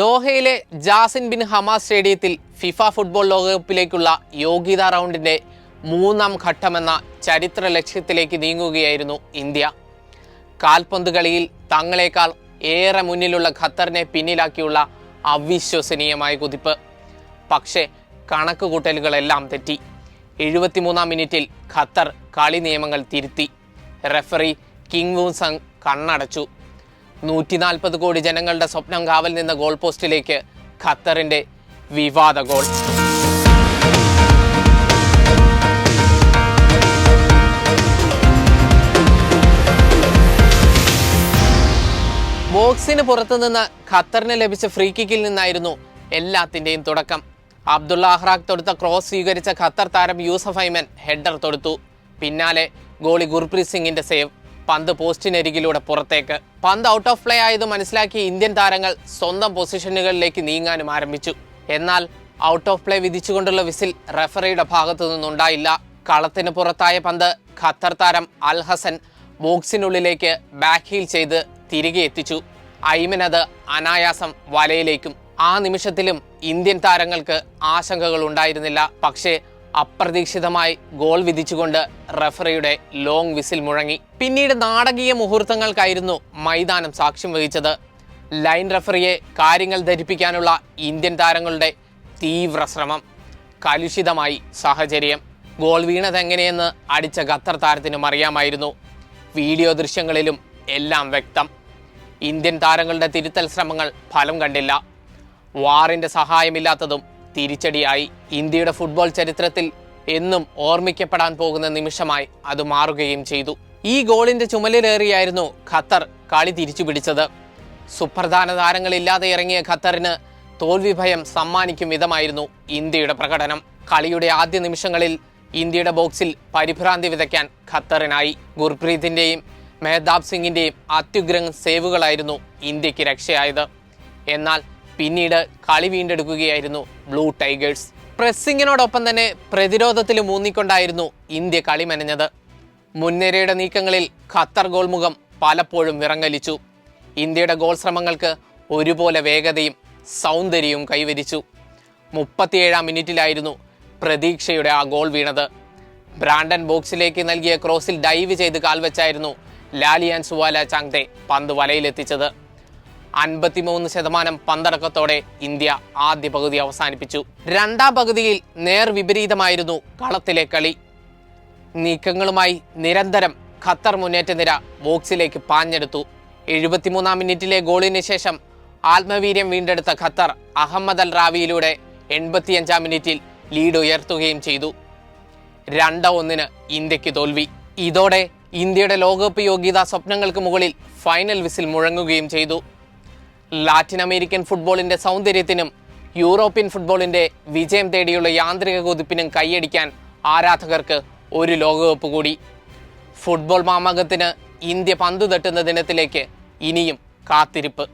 ദോഹയിലെ ജാസിൻ ബിൻ ഹമാസ് സ്റ്റേഡിയത്തിൽ ഫിഫ ഫുട്ബോൾ ലോകകപ്പിലേക്കുള്ള യോഗ്യതാ റൗണ്ടിന്റെ മൂന്നാം ഘട്ടമെന്ന ചരിത്ര ലക്ഷ്യത്തിലേക്ക് നീങ്ങുകയായിരുന്നു ഇന്ത്യ. കാൽപന്ത് കളിയിൽ തങ്ങളെക്കാൾ ഏറെ മുന്നിലുള്ള ഖത്തറിനെ പിന്നിലാക്കിയുള്ള അവിശ്വസനീയമായ കുതിപ്പ്. പക്ഷേ കണക്കുകൂട്ടലുകളെല്ലാം തെറ്റി. എഴുപത്തിമൂന്നാം മിനിറ്റിൽ ഖത്തർ കളി നിയമങ്ങൾ തിരുത്തി. റെഫറി കിങ് വൂസങ് കണ്ണടച്ചു. നൂറ്റി നാൽപ്പത് കോടി ജനങ്ങളുടെ സ്വപ്നം കാവൽ നിന്ന ഗോൾ പോസ്റ്റിലേക്ക് ഖത്തറിന്റെ വിവാദ ഗോൾ ബോക്സിന് പുറത്തുനിന്ന് ഖത്തറിന് ലഭിച്ച ഫ്രീ കിക്കിൽ നിന്നായിരുന്നു എല്ലാത്തിന്റെയും തുടക്കം. അബ്ദുള്ള അഹ്റാഖ് തൊടുത്ത ക്രോസ് സ്വീകരിച്ച ഖത്തർ താരം യൂസഫ് ഐമൻ ഹെഡർ തൊടുത്തു. പിന്നാലെ ഗോളി ഗുർപ്രീത് സിംഗിന്റെ സേവ് പന്ത് പോസ്റ്റിനരികിലൂടെ പുറത്തേക്ക്. പന്ത് ഔട്ട് ഓഫ് പ്ലേ ആയത് മനസ്സിലാക്കി ഇന്ത്യൻ താരങ്ങൾ സ്വന്തം പൊസിഷനുകളിലേക്ക് നീങ്ങാനും ആരംഭിച്ചു. എന്നാൽ ഔട്ട് ഓഫ് പ്ലേ വിധിച്ചുകൊണ്ടുള്ള വിസിൽ റെഫറിയുടെ ഭാഗത്തു നിന്നുണ്ടായില്ല. കളത്തിന് പുറത്തായ പന്ത് ഖത്തർ താരം അൽ ഹസൻ ബോക്സിനുള്ളിലേക്ക് ബാക്ക് ഹീൽ ചെയ്ത് തിരികെ എത്തിച്ചു. അത് അനായാസം വലയിലേക്കും. ആ നിമിഷത്തിലും ഇന്ത്യൻ താരങ്ങൾക്ക് ആശങ്കകൾ ഉണ്ടായിരുന്നില്ല. പക്ഷേ അപ്രതീക്ഷിതമായി ഗോൾ വിധിച്ചുകൊണ്ട് റഫറിയുടെ ലോങ് വിസിൽ മുഴങ്ങി. പിന്നീട് നാടകീയ മുഹൂർത്തങ്ങൾക്കായിരുന്നു മൈതാനം സാക്ഷ്യം വഹിച്ചത്. ലൈൻ റഫറിയെ കാര്യങ്ങൾ ധരിപ്പിക്കാനുള്ള ഇന്ത്യൻ താരങ്ങളുടെ തീവ്ര ശ്രമം കലുഷിതമായി സാഹചര്യം. ഗോൾ വീണതെങ്ങനെയെന്ന് അടിച്ച ഖത്തർ താരത്തിനും അറിയാമായിരുന്നു. വീഡിയോ ദൃശ്യങ്ങളിലും എല്ലാം വ്യക്തം. ഇന്ത്യൻ താരങ്ങളുടെ തിരുത്തൽ ശ്രമങ്ങൾ ഫലം കണ്ടില്ല. വാറിന്റെ സഹായമില്ലാത്തതും തിരിച്ചടിയായി. ഇന്ത്യയുടെ ഫുട്ബോൾ ചരിത്രത്തിൽ എന്നും ഓർമ്മിക്കപ്പെടാൻ പോകുന്ന നിമിഷമായി അത് മാറുകയും ചെയ്തു. ഈ ഗോളിന്റെ ചുമലിലേറിയായിരുന്നു ഖത്തർ കളി തിരിച്ചു പിടിച്ചത് സുപ്രധാന താരങ്ങളില്ലാതെ ഇറങ്ങിയ ഖത്തറിന് തോൽവി ഭയം സമ്മാനിക്കും വിധമായിരുന്നു ഇന്ത്യയുടെ പ്രകടനം. കളിയുടെ ആദ്യ നിമിഷങ്ങളിൽ ഇന്ത്യയുടെ ബോക്സിൽ പരിഭ്രാന്തി വിതയ്ക്കാൻ ഖത്തറിനായി ഗുർപ്രീതിന്റെയും മെഹ്താബ് സിംഗിന്റെയും അത്യുഗ്രൻ സേവുകളായിരുന്നു ഇന്ത്യയ്ക്ക് രക്ഷയായത്. എന്നാൽ പിന്നീട് കളി വീണ്ടെടുക്കുകയായിരുന്നു ബ്ലൂ ടൈഗേഴ്സ്. പ്രസ്സിങ്ങിനോടൊപ്പം തന്നെ പ്രതിരോധത്തിൽ മൂന്നിക്കൊണ്ടായിരുന്നു ഇന്ത്യ കളി മെനഞ്ഞത്. മുൻനിരയുടെ നീക്കങ്ങളിൽ ഖത്തർ ഗോൾമുഖം പലപ്പോഴും വിറങ്ങലിച്ചു. ഇന്ത്യയുടെ ഗോൾ ശ്രമങ്ങൾക്ക് ഒരുപോലെ വേഗതയും സൗന്ദര്യവും കൈവരിച്ചു. മുപ്പത്തിയേഴാം മിനിറ്റിലായിരുന്നു പ്രതീക്ഷയുടെ ആ ഗോൾ വീണത്. ബ്രാൻഡൻ ബോക്സിലേക്ക് നൽകിയ ക്രോസിൽ ഡൈവ് ചെയ്ത് കാൽവെച്ചായിരുന്നു ലാലിയാൻ സുവാല ചാങ്തെ പന്ത് വലയിലെത്തിച്ചത്. അൻപത്തിമൂന്ന് ശതമാനം പന്തടക്കത്തോടെ ഇന്ത്യ ആദ്യ പകുതി അവസാനിപ്പിച്ചു. രണ്ടാം പകുതിയിൽ നേർ വിപരീതമായിരുന്നു കളത്തിലെ കളി. നീക്കങ്ങളുമായി നിരന്തരം ഖത്തർ മുന്നേറ്റ നിര ബോക്സിലേക്ക് പാഞ്ഞെടുത്തു. എഴുപത്തിമൂന്നാം മിനിറ്റിലെ ഗോളിന് ശേഷം ആത്മവീര്യം വീണ്ടെടുത്ത ഖത്തർ അഹമ്മദ് അൽ റാവിയിലൂടെ എൺപത്തിയഞ്ചാം മിനിറ്റിൽ ലീഡ് ഉയർത്തുകയും ചെയ്തു. രണ്ട് ഒന്നിന് ഇന്ത്യയ്ക്ക് തോൽവി. ഇതോടെ ഇന്ത്യയുടെ ലോകകപ്പ് യോഗ്യതാ സ്വപ്നങ്ങൾക്ക് മുകളിൽ ഫൈനൽ വിസിൽ മുഴങ്ങുകയും ചെയ്തു. ലാറ്റിൻ അമേരിക്കൻ ഫുട്ബോളിന്റെ സൗന്ദര്യത്തിനും യൂറോപ്യൻ ഫുട്ബോളിന്റെ വിജയം തേടിയുള്ള യാന്ത്രിക കുതിപ്പിനും കൈയടിക്കാൻ ആരാധകർക്ക് ഒരു ലോകകപ്പ് കൂടി. ഫുട്ബോൾ മാമകത്തിന് ഇന്ത്യ പന്തു തട്ടുന്ന ദിനത്തിലേക്ക് ഇനിയും കാത്തിരിപ്പ്.